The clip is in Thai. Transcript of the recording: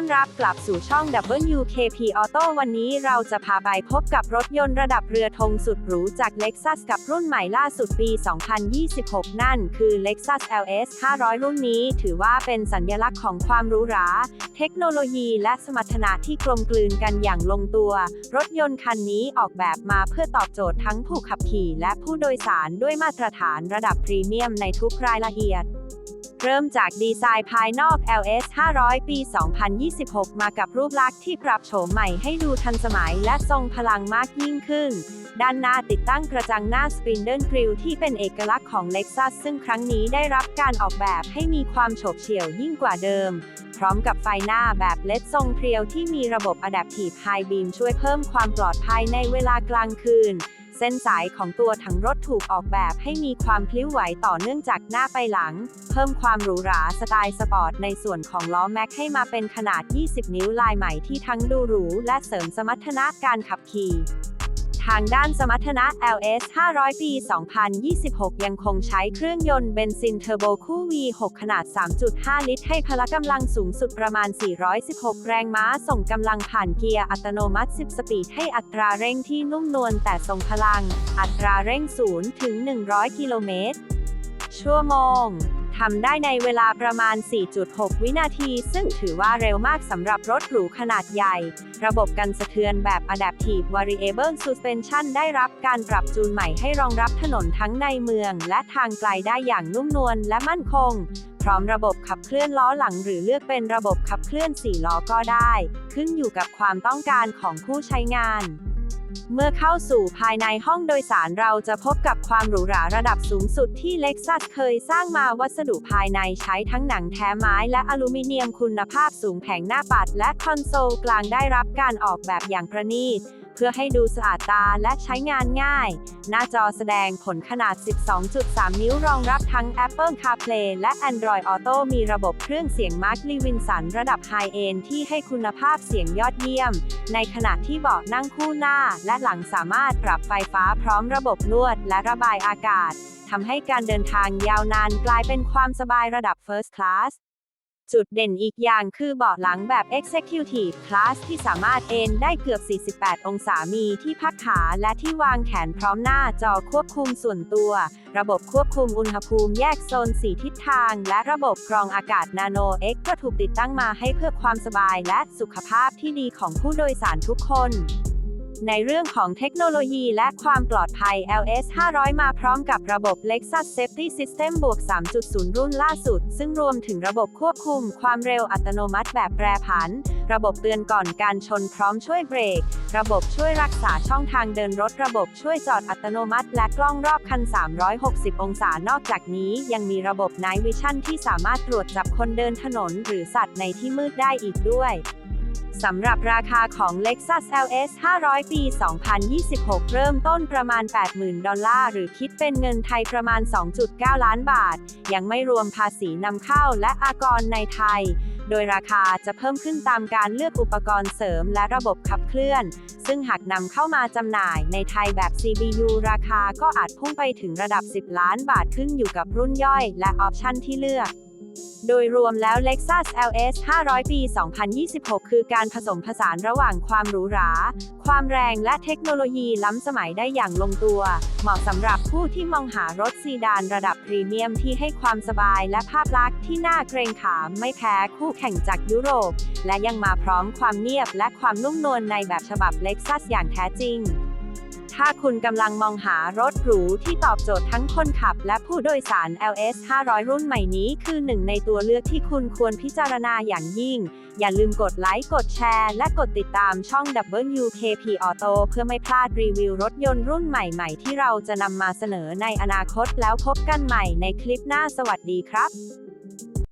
ต้อนรับกลับสู่ช่อง WKP Auto วันนี้เราจะพาไปพบกับรถยนต์ระดับเรือธงสุดหรูจาก Lexus กับรุ่นใหม่ล่าสุดปี 2026 นั่นคือ Lexus LS 500 รุ่นนี้ถือว่าเป็นสัญลักษณ์ของความหรูหรา เทคโนโลยีและสมรรถนะที่กลมกลืนกันอย่างลงตัว รถยนต์คันนี้ออกแบบมาเพื่อตอบโจทย์ทั้งผู้ขับขี่และผู้โดยสารด้วยมาตรฐานระดับพรีเมียมในทุกรายละเอียด เริ่มจากดีไซน์ภายนอก LS 500 ปี 2026 มากับรูปลักษณ์ที่ปรับโฉมใหม่ให้ดูทันสมัยและทรงพลังมากยิ่งขึ้น ด้านหน้าติดตั้งกระจังหน้า Spindle Grille ที่เป็นเอกลักษณ์ของ Lexus ซึ่งครั้งนี้ได้รับการออกแบบให้มีความโฉบเฉี่ยวยิ่งกว่าเดิม พร้อมกับไฟหน้าแบบเลดทรงเพรียวที่มีระบบ Adaptive High Beam ช่วยเพิ่มความปลอดภัยในเวลากลางคืน เส้นสายของตัวถังรถถูกออกแบบให้มีความพลิ้วไหวต่อเนื่องจากหน้าไปหลัง เพิ่มความหรูหราสไตล์สปอร์ตในส่วนของล้อแม็กให้มาเป็นขนาด 20 นิ้วลายใหม่ที่ทั้งดูหรูและเสริมสมรรถนะการขับขี่ ทางด้านสมรรถนะ LS 500 ปี 2026 ยังคงใช้เครื่องยนต์เบนซินเทอร์โบคู่ V6 ขนาด 3.5 ลิตร ให้พละกำลังสูงสุดประมาณ 416 แรงม้า ส่งกำลังผ่านเกียร์อัตโนมัติ 10 สปีด ให้อัตราเร่งที่นุ่มนวลแต่ทรงพลัง อัตราเร่ง 0 ถึง 100 กิโลเมตรชั่วโมง ทำได้ในเวลาประมาณ 4.6 วินาที ซึ่งถือว่าเร็วมากสำหรับรถหรูขนาดใหญ่ ระบบกันสะเทือนแบบ Adaptive Variable Suspension ได้รับการปรับจูนใหม่ให้รองรับถนนทั้งในเมือง และทางไกลได้อย่างนุ่มนวลและมั่นคง พร้อมระบบขับเคลื่อนล้อหลัง หรือเลือกเป็นระบบขับเคลื่อน 4 ล้อก็ได้ ขึ้นอยู่กับความต้องการของผู้ใช้งาน เมื่อเข้าสู่ภายในห้องโดยสารเราจะพบกับความหรูหราระดับสูงสุดที่เล็กซัสเคยสร้างมาวัสดุภายในใช้ทั้งหนังแท้ไม้และอลูมิเนียมคุณภาพสูงแผงหน้าปัดและคอนโซลกลางได้รับการออกแบบอย่างประณีต พื่อให้ดูสะอาดตาและใช้งานง่าย หน้าจอแสดงผลขนาด 12.3 นิ้วรองรับทั้ง Apple CarPlay และ Android Auto มีระบบเครื่องเสียง Mark Levinson ระดับ High End ที่ให้คุณภาพเสียงยอดเยี่ยม ในขณะที่เบาะนั่งคู่หน้าและหลังสามารถปรับไฟฟ้าพร้อมระบบนวดและระบายอากาศทำให้การเดินทางยาวนานกลายเป็นความสบายระดับ First Class จุดเด่นอีกอย่างคือเบาะหลังแบบ Executive Class ที่สามารถเอนได้เกือบ 48 องศามีที่พักขาและที่วางแขนพร้อมหน้าจอควบคุมส่วนตัว ระบบควบคุมอุณหภูมิแยกโซน 4 ทิศทาง และระบบกรองอากาศ Nano X ก็ถูกติดตั้งมาให้เพื่อความสบายและสุขภาพที่ดีของผู้โดยสารทุกคน ในเรื่องของเทคโนโลยีและความปลอดภัย LS 500 มาพร้อมกับระบบ Lexus Safety System บวก 3.0 รุ่นล่าสุด ซึ่งรวมถึงระบบควบคุมความเร็วอัตโนมัติแบบแปรผัน ระบบเตือนก่อนการชนพร้อมช่วยเบรก ระบบช่วยรักษาช่องทางเดินรถ ระบบช่วยจอดอัตโนมัติ และกล้องรอบคัน 360 องศา นอกจากนี้ยังมีระบบ Night Vision ที่สามารถตรวจจับคนเดินถนน หรือสัตว์ในที่มืดได้อีกด้วย สำหรับราคาของ Lexus LS 500 ปี 2026 เริ่มต้นประมาณ 80,000 ดอลลาร์ หรือคิดเป็นเงินไทยประมาณ 2.9 ล้านบาท ยังไม่รวมภาษีนำเข้าและอากรในไทย โดยราคาจะเพิ่มขึ้นตามการเลือกอุปกรณ์เสริมและระบบขับเคลื่อน ซึ่งหากนำเข้ามาจำหน่ายในไทยแบบ CBU ราคาก็อาจพุ่งไปถึงระดับ 10 ล้านบาทขึ้นอยู่กับรุ่นย่อย และออปชันที่เลือก โดยรวมแล้ว Lexus LS 500 ปี 2026 คือการผสมผสานระหว่างความหรูหรา ความแรงและเทคโนโลยีล้ำสมัยได้อย่างลงตัว เหมาะสำหรับผู้ที่มองหารถซีดานระดับพรีเมียมที่ให้ความสบายและภาพลักษณ์ที่น่าเกรงขามไม่แพ้คู่แข่งจากยุโรป และยังมาพร้อมความเงียบและความนุ่มนวลในแบบฉบับ Lexus อย่างแท้จริง ถ้าคุณกำลังมองหารถหรูที่ตอบโจทย์ทั้งคนขับและผู้โดยสาร LS 500 รุ่นใหม่นี้คือหนึ่งในตัวเลือกที่คุณควรพิจารณาอย่างยิ่ง อย่าลืมกดไลค์ กดแชร์ และกดติดตามช่อง WKP Auto เพื่อไม่พลาดรีวิวรถยนต์รุ่นใหม่ๆ ที่เราจะนำมาเสนอในอนาคตแล้วพบกันใหม่ในคลิปหน้าสวัสดีครับ